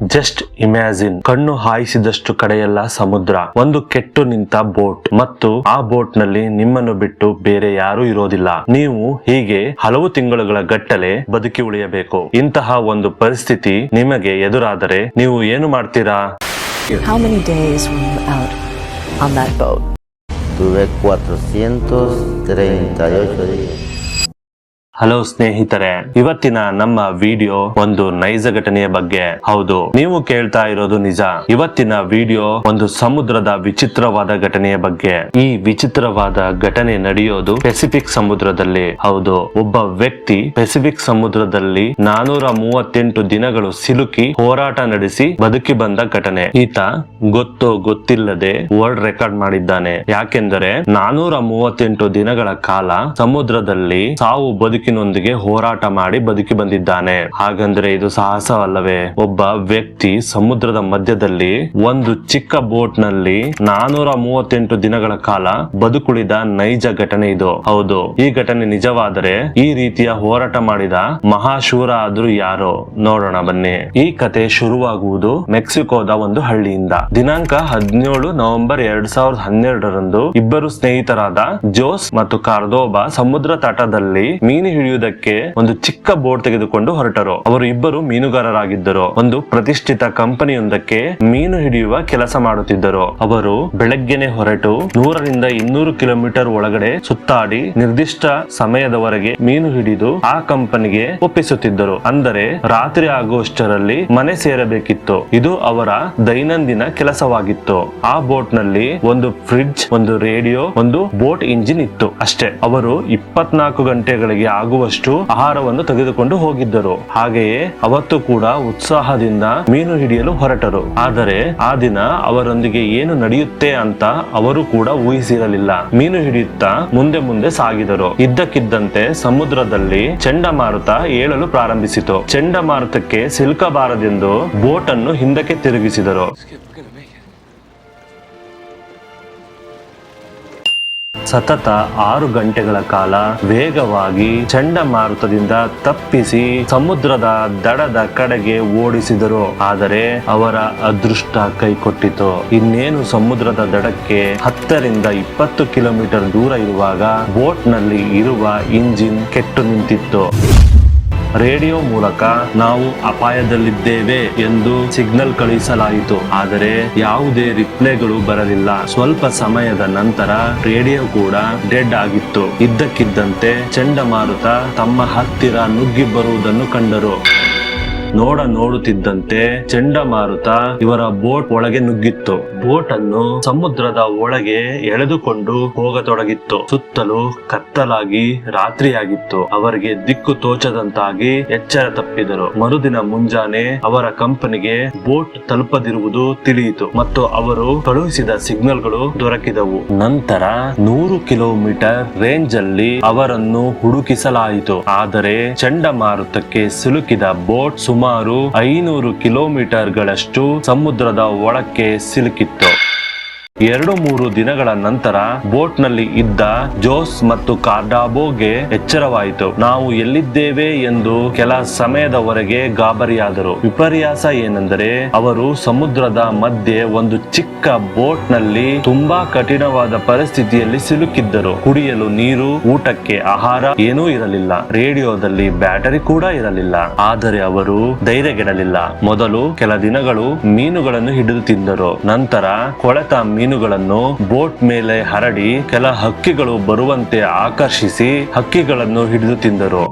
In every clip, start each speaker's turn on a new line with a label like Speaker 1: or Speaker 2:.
Speaker 1: Just imagine ಕಣ್ಣು ಹಾಯಿಸಿದಷ್ಟು ಕಡೆಯೆಲ್ಲ ಸಮುದ್ರ. ಒಂದು ಕೆಟ್ಟು ನಿಂತ ಬೋಟ್. ಮತ್ತು ಆ ಬೋಟ್ನಲ್ಲಿ ನಿಮ್ಮನ್ನು ಬಿಟ್ಟು ಬೇರೆ ಯಾರೂ ಇರೋದಿಲ್ಲ. ನೀವು ಹೀಗೆ ಹಲವು ತಿಂಗಳುಗಳ ಗಟ್ಟಲೆ ಬದುಕಿ ಉಳಿಯಬೇಕು. ಇಂತಹ ಒಂದು ಪರಿಸ್ಥಿತಿ ನಿಮಗೆ ಎದುರಾದರೆ ನೀವು ಏನು ಮಾಡ್ತೀರಾ?
Speaker 2: How many days were out on that boat?
Speaker 3: Tuve 438 días.
Speaker 1: Hello ಸ್ನೇಹಿತರೆ, ಇವತ್ತಿನ ನಮ್ಮ ವಿಡಿಯೋ ಒಂದು ನೈಜ ಘಟನೆಯ ಬಗ್ಗೆ. ಹೌದು, ನೀವು ಕೇಳ್ತಾ ಇರೋದು ನಿಜ. ಇವತ್ತಿನ ವಿಡಿಯೋ ಒಂದು ಸಮುದ್ರದ ವಿಚಿತ್ರವಾದ ಘಟನೆಯ ಬಗ್ಗೆ. ಈ ವಿಚಿತ್ರವಾದ ಘಟನೆ ನಡೆಯೋದು ಪೆಸಿಫಿಕ್ ಸಮುದ್ರದಲ್ಲಿ. ಹೌದು, ಒಬ್ಬ ವ್ಯಕ್ತಿ ಪೆಸಿಫಿಕ್ ಸಮುದ್ರದಲ್ಲಿ ನಾನೂರ ಮೂವತ್ತೆಂಟು ದಿನಗಳು ಸಿಲುಕಿ ಹೋರಾಟ ನಡೆಸಿ ಬದುಕಿ ಬಂದ ಘಟನೆ. ಈತ ಗೊತ್ತು ಗೊತ್ತಿಲ್ಲದೆ ವರ್ಲ್ಡ್ ರೆಕಾರ್ಡ್ ಮಾಡಿದ್ದಾನೆ. ಯಾಕೆಂದರೆ ನಾನೂರ ಮೂವತ್ತೆಂಟು ದಿನಗಳ ಕಾಲ ಸಮುದ್ರದಲ್ಲಿ ಸಾವು ಬದುಕಿನೊಂದಿಗೆ ಹೋರಾಟ ಮಾಡಿ ಬದುಕಿ ಬಂದಿದ್ದಾನೆ. ಹಾಗಂದ್ರೆ ಇದು ಸಾಹಸವಲ್ಲವೇ? ಒಬ್ಬ ವ್ಯಕ್ತಿ ಸಮುದ್ರದ ಮಧ್ಯದಲ್ಲಿ ಒಂದು ಚಿಕ್ಕ ಬೋಟ್ನಲ್ಲಿ ನಾನೂರ ಮೂವತ್ತೆಂಟು ದಿನಗಳ ಕಾಲ ಬದುಕುಳಿದ ನೈಜ ಘಟನೆ ಇದು. ಹೌದು, ಈ ಘಟನೆ ನಿಜವಾದರೆ ಈ ರೀತಿಯ ಹೋರಾಟ ಮಾಡಿದ ಮಹಾಶೂರ ಆದ್ರೂ ಯಾರೋ? ನೋಡೋಣ ಬನ್ನಿ. ಈ ಕತೆ ಶುರುವಾಗುವುದು ಮೆಕ್ಸಿಕೋದ ಒಂದು ಹಳ್ಳಿಯಿಂದ. ದಿನಾಂಕ ಹದಿನೇಳು ನವೆಂಬರ್ ಎರಡ್ ಸಾವಿರದ ಹನ್ನೆರಡರಂದು ಇಬ್ಬರು ಸ್ನೇಹಿತರಾದ ಜೋಸ್ ಮತ್ತು ಕಾರ್ದೋಬಾ ಸಮುದ್ರ ತಟದಲ್ಲಿ ಮೀನು ಹಿಡಿಯುವುದಕ್ಕೆ ಒಂದು ಚಿಕ್ಕ ಬೋಟ್ ತೆಗೆದುಕೊಂಡು ಹೊರಟರು. ಅವರು ಇಬ್ಬರು ಮೀನುಗಾರರಾಗಿದ್ದರು. ಒಂದು ಪ್ರತಿಷ್ಠಿತ ಕಂಪನಿಯೊಂದಕ್ಕೆ ಮೀನು ಹಿಡಿಯುವ ಕೆಲಸ ಮಾಡುತ್ತಿದ್ದರು. ಅವರು ಬೆಳಗ್ಗೆನೆ ಹೊರಟು ನೂರರಿಂದ ಇನ್ನೂರು ಕಿಲೋಮೀಟರ್ ಒಳಗಡೆ ಸುತ್ತಾಡಿ ನಿರ್ದಿಷ್ಟ ಸಮಯದವರೆಗೆ ಮೀನು ಹಿಡಿದು ಆ ಕಂಪನಿಗೆ ಒಪ್ಪಿಸುತ್ತಿದ್ದರು. ಅಂದರೆ ರಾತ್ರಿ ಆಗುವಷ್ಟರಲ್ಲಿ ಮನೆ ಸೇರಬೇಕಿತ್ತು. ಇದು ಅವರ ದೈನಂದಿನ ಕೆಲಸವಾಗಿತ್ತು. ಆ ಬೋಟ್ನಲ್ಲಿ ಒಂದು ಫ್ರಿಡ್ಜ್, ಒಂದು ರೇಡಿಯೋ, ಒಂದು ಬೋಟ್ ಇಂಜಿನ್ ಇತ್ತು. ಅಷ್ಟೇ. ಅವರು ಇಪ್ಪತ್ನಾಲ್ಕು ಗಂಟೆಗಳಿಗೆ ಆಗುವಷ್ಟು ಆಹಾರವನ್ನು ತೆಗೆದುಕೊಂಡು ಹೋಗಿದ್ದರು. ಹಾಗೆಯೇ ಅವತ್ತು ಕೂಡ ಉತ್ಸಾಹದಿಂದ ಮೀನು ಹಿಡಿಯಲು ಹೊರಟರು. ಆದರೆ ಆ ದಿನ ಅವರೊಂದಿಗೆ ಏನು ನಡೆಯುತ್ತೆ ಅಂತ ಅವರು ಕೂಡ ಊಹಿಸಿರಲಿಲ್ಲ. ಮೀನು ಹಿಡಿಯುತ್ತಾ ಮುಂದೆ ಮುಂದೆ ಸಾಗಿದರು. ಇದ್ದಕ್ಕಿದ್ದಂತೆ ಸಮುದ್ರದಲ್ಲಿ ಚಂಡಮಾರುತ ಏಳಲು ಪ್ರಾರಂಭಿಸಿತು. ಚಂಡಮಾರುತಕ್ಕೆ ಸಿಲುಕಬಾರದೆಂದು ಬೋಟ್ ಅನ್ನು ಹಿಂದಕ್ಕೆ ತಿರುಗಿಸಿದರು. ಸತತ ಆರು ಗಂಟೆಗಳ ಕಾಲ ವೇಗವಾಗಿ ಚಂಡಮಾರುತದಿಂದ ತಪ್ಪಿಸಿ ಸಮುದ್ರದ ದಡದ ಕಡೆಗೆ ಓಡಿಸಿದರು. ಆದರೆ ಅವರ ಅದೃಷ್ಟ ಕೈಕೊಟ್ಟಿತು. ಇನ್ನೇನು ಸಮುದ್ರದ ದಡಕ್ಕೆ ಹತ್ತರಿಂದ ಇಪ್ಪತ್ತು ಕಿಲೋಮೀಟರ್ ದೂರ ಇರುವಾಗ ಬೋಟ್ನಲ್ಲಿ ಇರುವ ಇಂಜಿನ್ ಕೆಟ್ಟು ನಿಂತಿತ್ತು. ರೇಡಿಯೋ ಮೂಲಕ ನಾವು ಅಪಾಯದಲ್ಲಿದ್ದೇವೆ ಎಂದು ಸಿಗ್ನಲ್ ಕಳುಹಿಸಲಾಯಿತು ಆದರೆ ಯಾವುದೇ ರಿಪ್ಲೈಗಳು ಬರಲಿಲ್ಲ. ಸ್ವಲ್ಪ ಸಮಯದ ನಂತರ ರೇಡಿಯೋ ಕೂಡ ಡೆಡ್ ಆಗಿತ್ತು. ಇದ್ದಕ್ಕಿದ್ದಂತೆ ಚಂಡಮಾರುತ ತಮ್ಮ ಹತ್ತಿರ ನುಗ್ಗಿ ಬರುವುದನ್ನು ಕಂಡರು. ನೋಡ ನೋಡುತ್ತಿದ್ದಂತೆ ಚಂಡಮಾರುತ ಇವರ ಬೋಟ್ ಒಳಗೆ ನುಗ್ಗಿತ್ತು. ಬೋಟ್ ಅನ್ನು ಸಮುದ್ರದ ಒಳಗೆ ಎಳೆದುಕೊಂಡು ಹೋಗತೊಡಗಿತ್ತು. ಸುತ್ತಲೂ ಕತ್ತಲಾಗಿ ರಾತ್ರಿಯಾಗಿತ್ತು. ಅವರಿಗೆ ದಿಕ್ಕು ತೋಚದಂತಾಗಿ ಎಚ್ಚರ ತಪ್ಪಿದರು. ಮರುದಿನ ಮುಂಜಾನೆ ಅವರ ಕಂಪನಿಗೆ ಬೋಟ್ ತಲುಪದಿರುವುದು ತಿಳಿಯಿತು ಮತ್ತು ಅವರು ಕಳುಹಿಸಿದ ಸಿಗ್ನಲ್ಗಳು ದೊರಕಿದವು. ನಂತರ ನೂರು ಕಿಲೋಮೀಟರ್ ರೇಂಜ್ ಅಲ್ಲಿ ಅವರನ್ನು ಹುಡುಕಿಸಲಾಯಿತು. ಆದರೆ ಚಂಡಮಾರುತಕ್ಕೆ ಸಿಲುಕಿದ ಬೋಟ್ ಸುಮಾರು ಐನೂರು ಕಿಲೋಮೀಟರ್ಗಳಷ್ಟು ಸಮುದ್ರದ ಒಳಕ್ಕೆ ಸಿಲುಕಿತ್ತು. ಎರಡು ಮೂರು ದಿನಗಳ ನಂತರ ಬೋಟ್ನಲ್ಲಿ ಇದ್ದ ಜೋಸ್ ಮತ್ತು ಕಾರ್ಡಾಬೋಗೆ ಎಚ್ಚರವಾಯಿತು. ನಾವು ಎಲ್ಲಿದ್ದೇವೆ ಎಂದು ಕೆಲ ಸಮಯದವರೆಗೆ ಗಾಬರಿಯಾದರು. ವಿಪರ್ಯಾಸ ಏನೆಂದರೆ, ಅವರು ಸಮುದ್ರದ ಮಧ್ಯೆ ಒಂದು ಚಿಕ್ಕ ಬೋಟ್ನಲ್ಲಿ ತುಂಬಾ ಕಠಿಣವಾದ ಪರಿಸ್ಥಿತಿಯಲ್ಲಿ ಸಿಲುಕಿದ್ದರು. ಕುಡಿಯಲು ನೀರು, ಊಟಕ್ಕೆ ಆಹಾರ ಏನೂ ಇರಲಿಲ್ಲ. ರೇಡಿಯೋದಲ್ಲಿ ಬ್ಯಾಟರಿ ಕೂಡ ಇರಲಿಲ್ಲ. ಆದರೆ ಅವರು ಧೈರ್ಯಗೆಡಲಿಲ್ಲ. ಮೊದಲು ಕೆಲ ದಿನಗಳು ಮೀನುಗಳನ್ನು ಹಿಡಿದು ತಿಂದರು. ನಂತರ ಕೊಳೆತ ಮೀನುಗಳನ್ನು ಬೋಟ್ ಮೇಲೆ ಹರಡಿ ಕೆಲ ಹಕ್ಕಿಗಳು ಬರುವಂತೆ ಆಕರ್ಷಿಸಿ ಹಕ್ಕಿಗಳನ್ನು ಹಿಡಿದು ತಿಂದರು.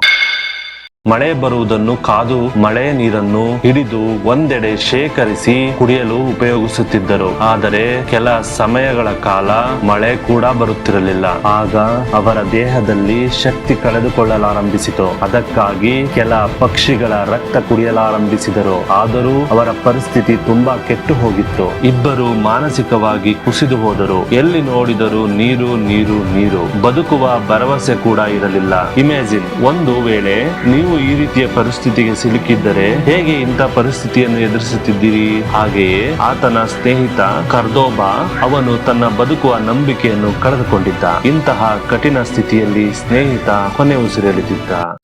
Speaker 1: ಮಳೆ ಬರುವುದನ್ನು ಕಾದು ಮಳೆ ನೀರನ್ನು ಹಿಡಿದು ಒಂದೆಡೆ ಶೇಖರಿಸಿ ಕುಡಿಯಲು ಉಪಯೋಗಿಸುತ್ತಿದ್ದರು. ಆದರೆ ಕೆಲ ಸಮಯಗಳ ಕಾಲ ಮಳೆ ಕೂಡ ಬರುತ್ತಿರಲಿಲ್ಲ. ಆಗ ಅವರ ದೇಹದಲ್ಲಿ ಶಕ್ತಿ ಕಳೆದುಕೊಳ್ಳಲಾರಂಭಿಸಿತು. ಅದಕ್ಕಾಗಿ ಕೆಲ ಪಕ್ಷಿಗಳ ರಕ್ತ ಕುಡಿಯಲಾರಂಭಿಸಿದರು. ಆದರೂ ಅವರ ಪರಿಸ್ಥಿತಿ ತುಂಬಾ ಕೆಟ್ಟು ಹೋಗಿತ್ತು. ಇಬ್ಬರು ಮಾನಸಿಕವಾಗಿ ಕುಸಿದು ಹೋದರು. ಎಲ್ಲಿ ನೋಡಿದರೂ ನೀರು ನೀರು ನೀರು. ಬದುಕುವ ಭರವಸೆ ಕೂಡ ಇರಲಿಲ್ಲ. ಇಮೇಜಿನ್, ಒಂದು ವೇಳೆ ನೀವು ಈ ರೀತಿಯ ಪರಿಸ್ಥಿತಿಗೆ ಸಿಲುಕಿದ್ದರೆ ಹೇಗೆ ಇಂಥ ಪರಿಸ್ಥಿತಿಯನ್ನು ಎದುರಿಸುತ್ತಿದ್ದೀರಿ? ಹಾಗೆಯೇ ಆತನ ಸ್ನೇಹಿತ ಕರ್ದೋಬಾ ಅವನು ತನ್ನ ಬದುಕುವ ನಂಬಿಕೆಯನ್ನು ಕಳೆದುಕೊಂಡಿದ್ದ. ಇಂತಹ ಕಠಿಣ ಸ್ಥಿತಿಯಲ್ಲಿ ಸ್ನೇಹಿತ ಕೊನೆ ಉಸಿರೆಳೆದಿದ್ದ.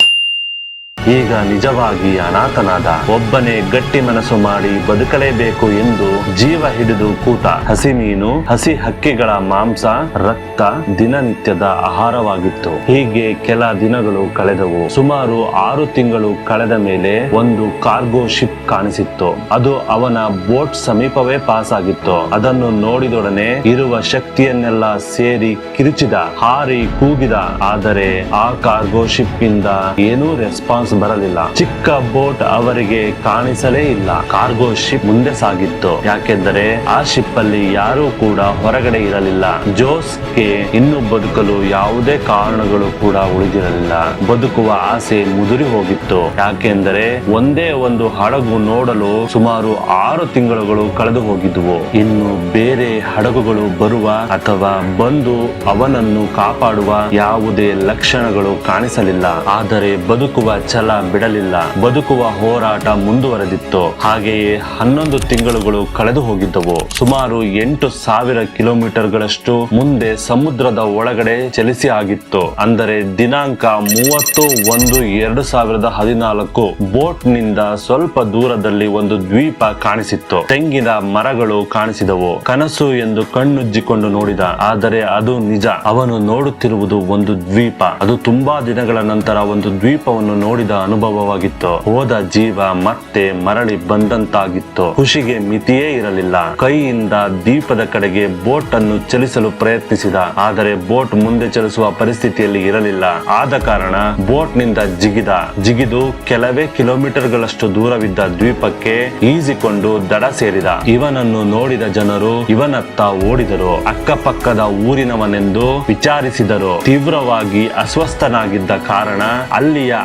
Speaker 1: ಈಗ ನಿಜವಾಗಿ ಅನಾಥನಾದ ಒಬ್ಬನೇ ಗಟ್ಟಿ ಮನಸ್ಸು ಮಾಡಿ ಬದುಕಲೇಬೇಕು ಎಂದು ಜೀವ ಹಿಡಿದು ಕೂತ ಹಸಿ ಮೀನು, ಹಸಿ ಹಕ್ಕಿಗಳ ಮಾಂಸ, ರಕ್ತ ದಿನನಿತ್ಯದ ಆಹಾರವಾಗಿತ್ತು. ಹೀಗೆ ಕೆಲ ದಿನಗಳು ಕಳೆದವು. ಸುಮಾರು ಆರು ತಿಂಗಳು ಕಳೆದ ಮೇಲೆ ಒಂದು ಕಾರ್ಗೋ ಶಿಪ್ ಕಾಣಿಸಿತ್ತು. ಅದು ಅವನ ಬೋಟ್ ಸಮೀಪವೇ ಪಾಸ್ ಆಗಿತ್ತು ಅದನ್ನು ನೋಡಿದೊಡನೆ ಇರುವ ಶಕ್ತಿಯನ್ನೆಲ್ಲ ಸೇರಿ ಕಿರುಚಿದ, ಹಾರಿ ಕೂಗಿದ. ಆದರೆ ಆ ಕಾರ್ಗೋ ಶಿಪ್ ಇಂದ ಏನೂ ರೆಸ್ಪಾನ್ಸ್ ಬರಲಿಲ್ಲ. ಚಿಕ್ಕ ಬೋಟ್ ಅವರಿಗೆ ಕಾಣಿಸಲೇ ಇಲ್ಲ. ಕಾರ್ಗೋ ಶಿಪ್ ಮುಂದೆ ಸಾಗಿತ್ತು. ಯಾಕೆಂದರೆ ಆ ಶಿಪ್ ಅಲ್ಲಿ ಯಾರೂ ಕೂಡ ಹೊರಗಡೆ ಇರಲಿಲ್ಲ. ಜೋಸ್ಗೆ ಇನ್ನು ಬದುಕಲು ಯಾವುದೇ ಕಾರಣಗಳು ಕೂಡ ಉಳಿದಿರಲಿಲ್ಲ. ಬದುಕುವ ಆಸೆ ಮುದುರಿ ಹೋಗಿತ್ತು. ಯಾಕೆಂದರೆ ಒಂದೇ ಒಂದು ಹಡಗು ನೋಡಲು ಸುಮಾರು ಆರು ತಿಂಗಳುಗಳು ಕಳೆದು ಹೋಗಿದ್ವು. ಇನ್ನು ಬೇರೆ ಹಡಗುಗಳು ಬರುವ ಅಥವಾ ಬಂದು ಅವನನ್ನು ಕಾಪಾಡುವ ಯಾವುದೇ ಲಕ್ಷಣಗಳು ಕಾಣಿಸಲಿಲ್ಲ. ಆದರೆ ಬದುಕುವ ಛಲ ಬಿಡಲಿಲ್ಲ. ಬದುಕುವ ಹೋರಾಟ ಮುಂದುವರೆದಿತ್ತು. ಹಾಗೆಯೇ ಹನ್ನೊಂದು ತಿಂಗಳುಗಳು ಕಳೆದು ಹೋಗಿದ್ದವು. ಸುಮಾರು ಎಂಟು ಸಾವಿರ ಕಿಲೋಮೀಟರ್ಗಳಷ್ಟು ಮುಂದೆ ಸಮುದ್ರದ ಒಳಗಡೆ ಚಲಿಸಿ ಆಗಿತ್ತು. ಅಂದರೆ ದಿನಾಂಕ ಮೂವತ್ತು ಒಂದು ಎರಡು ಸಾವಿರದ ಹದಿನಾಲ್ಕು. ಬೋಟ್ನಿಂದ ಸ್ವಲ್ಪ ದೂರದಲ್ಲಿ ಒಂದು ದ್ವೀಪ ಕಾಣಿಸಿತ್ತು. ತೆಂಗಿನ ಮರಗಳು ಕಾಣಿಸಿದವು. ಕನಸು ಎಂದು ಕಣ್ಣುಜ್ಜಿಕೊಂಡು ನೋಡಿದ. ಆದರೆ ಅದು ನಿಜ. ಅವನು ನೋಡುತ್ತಿರುವುದು ಒಂದು ದ್ವೀಪ. ಅದು ತುಂಬಾ ದಿನಗಳ ನಂತರ ಒಂದು ದ್ವೀಪವನ್ನು ನೋಡಿದ. ಅನುಭವವಾಗಿತ್ತು. ಹೋದ ಜೀವ ಮತ್ತೆ ಮರಳಿ ಬಂದಂತಾಗಿತ್ತು. ಖುಷಿಗೆ ಮಿತಿಯೇ ಇರಲಿಲ್ಲ. ಕೈಯಿಂದ ದೀಪದ ಕಡೆಗೆ ಬೋಟ್ ಅನ್ನು ಚಲಿಸಲು ಪ್ರಯತ್ನಿಸಿದ. ಆದರೆ ಬೋಟ್ ಮುಂದೆ ಚಲಿಸುವ ಪರಿಸ್ಥಿತಿಯಲ್ಲಿ ಇರಲಿಲ್ಲ. ಆದ ಕಾರಣ ಬೋಟ್ನಿಂದ ಜಿಗಿದ. ಜಿಗಿದು ಕೆಲವೇ ಕಿಲೋಮೀಟರ್ ಗಳಷ್ಟು ದೂರವಿದ್ದ ದ್ವೀಪಕ್ಕೆ ಈಜಿಕೊಂಡು ದಡ ಸೇರಿದ. ಇವನನ್ನು ನೋಡಿದ ಜನರು ಇವನತ್ತ ಓಡಿದರು. ಅಕ್ಕಪಕ್ಕದ ಊರಿನವನೆಂದು ವಿಚಾರಿಸಿದರು. ತೀವ್ರವಾಗಿ ಅಸ್ವಸ್ಥನಾಗಿದ್ದ ಕಾರಣ ಅಲ್ಲಿಯ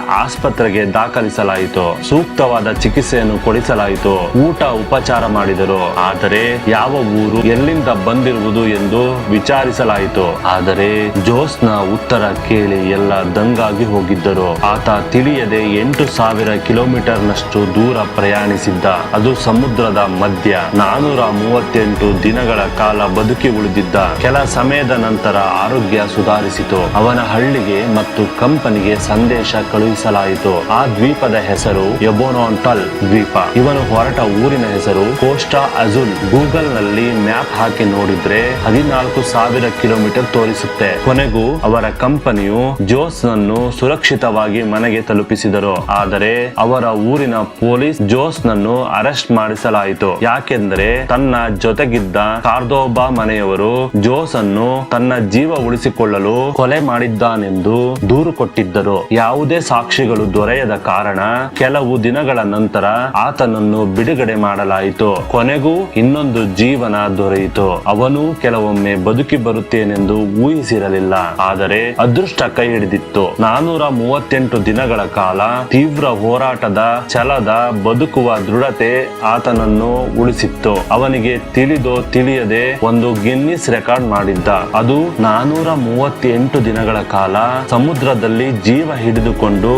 Speaker 1: ಆಸ್ಪತ್ರೆಗೆ ದಾಖಲಿಸಲಾಯಿತು. ಸೂಕ್ತವಾದ ಚಿಕಿತ್ಸೆಯನ್ನು ಕೊಡಿಸಲಾಯಿತು. ಊಟ ಉಪಚಾರ ಮಾಡಿದರು. ಆದರೆ ಯಾವ ಊರು ಎಲ್ಲಿಂದ ಬಂದಿರುವುದು ಎಂದು ವಿಚಾರಿಸಲಾಯಿತು. ಆದರೆ ಜೋಸ್ನ ಉತ್ತರ ಕೇಳಿ ಎಲ್ಲ ದಂಗಾಗಿ ಹೋಗಿದ್ದರು. ಆತ ತಿಳಿಯದೆ ಎಂಟು ಸಾವಿರ ಕಿಲೋಮೀಟರ್ ನಷ್ಟು ದೂರ ಪ್ರಯಾಣಿಸಿದ್ದ. ಅದು ಸಮುದ್ರದ ಮಧ್ಯ. ನಾನೂರ ಮೂವತ್ತೆಂಟು ದಿನಗಳ ಕಾಲ ಬದುಕಿ ಉಳಿದಿದ್ದ. ಕೆಲ ಸಮಯದ ನಂತರ ಆರೋಗ್ಯ ಸುಧಾರಿಸಿತು. ಅವನ ಹಳ್ಳಿಗೆ ಮತ್ತು ಕಂಪನಿಗೆ ಸಂದೇಶ ಕಳುಹಿಸಲಾಯಿತು. ಆ ದ್ವೀಪದ ಹೆಸರು ಎಬೋನಾಂಟಲ್ ದ್ವೀಪ. ಇವನು ಹೊರಟ ಊರಿನ ಹೆಸರು ಕೋಸ್ಟಾ ಅಜುಲ್. ಗೂಗಲ್ನಲ್ಲಿ ಮ್ಯಾಪ್ ಹಾಕಿ ನೋಡಿದ್ರೆ ಹದಿನಾಲ್ಕು ಸಾವಿರ ಕಿಲೋಮೀಟರ್ ತೋರಿಸುತ್ತೆ. ಕೊನೆಗೂ ಅವರ ಕಂಪನಿಯು ಜೋಸ್ ನನ್ನು ಸುರಕ್ಷಿತವಾಗಿ ಮನೆಗೆ ತಲುಪಿಸಿದರು. ಆದರೆ ಅವರ ಊರಿನ ಪೊಲೀಸ್ ಜೋಸ್ ನನ್ನು ಅರೆಸ್ಟ್ ಮಾಡಿಸಲಾಯಿತು. ಯಾಕೆಂದರೆ ತನ್ನ ಜೊತೆಗಿದ್ದ ಕಾರ್ದೋಬಾ ಮನೆಯವರು ಜೋಸ್ ಅನ್ನು ತನ್ನ ಜೀವ ಉಳಿಸಿಕೊಳ್ಳಲು ಕೊಲೆ ಮಾಡಿದ್ದಾನೆಂದು ದೂರು ಕೊಟ್ಟಿದ್ದರು. ಯಾವುದೇ ಸಾಕ್ಷಿಗಳು ದೊರೆಯದ ಕಾರಣ ಕೆಲವು ದಿನಗಳ ನಂತರ ಆತನನ್ನು ಬಿಡುಗಡೆ ಮಾಡಲಾಯಿತು. ಕೊನೆಗೂ ಇನ್ನೊಂದು ಜೀವನ ದೊರೆಯಿತು. ಅವನು ಕೆಲವೊಮ್ಮೆ ಬದುಕಿ ಬರುತ್ತೇನೆಂದು ಊಹಿಸಿರಲಿಲ್ಲ. ಆದರೆ ಅದೃಷ್ಟ ಕೈ ಹಿಡಿದಿತ್ತು. ನಾನೂರ ಮೂವತ್ತೆಂಟು ದಿನಗಳ ಕಾಲ ತೀವ್ರ ಹೋರಾಟದ, ಛಲದ, ಬದುಕುವ ದೃಢತೆ ಆತನನ್ನು ಉಳಿಸಿತ್ತು. ಅವನಿಗೆ ತಿಳಿದೋ ತಿಳಿಯದೆ ಒಂದು ಗಿನ್ನಿಸ್ ರೆಕಾರ್ಡ್ ಮಾಡಿದ್ದ. ಅದು ನಾನೂರ ಮೂವತ್ತೆಂಟು ದಿನಗಳ ಕಾಲ ಸಮುದ್ರದಲ್ಲಿ ಜೀವ ಹಿಡಿದುಕೊಂಡು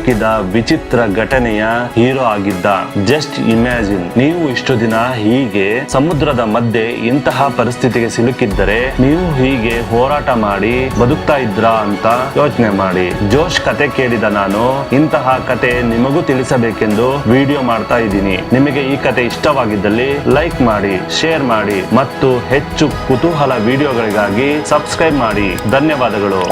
Speaker 1: ಬದುಕಿದ ವಿಚಿತ್ರ ಘಟನೆಯ ಹೀರೋ ಆಗಿದ್ದ. ಜಸ್ಟ್ ಇಮ್ಯಾಜಿನ್ ನೀವು ಇಷ್ಟು ದಿನ ಹೀಗೆ ಸಮುದ್ರದ ಮಧ್ಯೆ ಇಂತಹ ಪರಿಸ್ಥಿತಿಗೆ ಸಿಲುಕಿದ್ದರೆ ನೀವು ಹೀಗೆ ಹೋರಾಟ ಮಾಡಿ ಬದುಕ್ತಾ ಇದ್ರಾ ಅಂತ ಯೋಚನೆ ಮಾಡಿ. ಜೋಶ್ ಕತೆ ಕೇಳಿದ ನಾನು, ಇಂತಹ ಕತೆ ನಿಮಗೂ ತಿಳಿಸಬೇಕೆಂದು ವಿಡಿಯೋ ಮಾಡ್ತಾ ಇದ್ದೀನಿ. ನಿಮಗೆ ಈ ಕತೆ ಇಷ್ಟವಾಗಿದ್ದಲ್ಲಿ ಲೈಕ್ ಮಾಡಿ, ಶೇರ್ ಮಾಡಿ ಮತ್ತು ಹೆಚ್ಚು ಕುತೂಹಲ ವಿಡಿಯೋಗಳಿಗಾಗಿ ಸಬ್ಸ್ಕ್ರೈಬ್ ಮಾಡಿ. ಧನ್ಯವಾದಗಳು.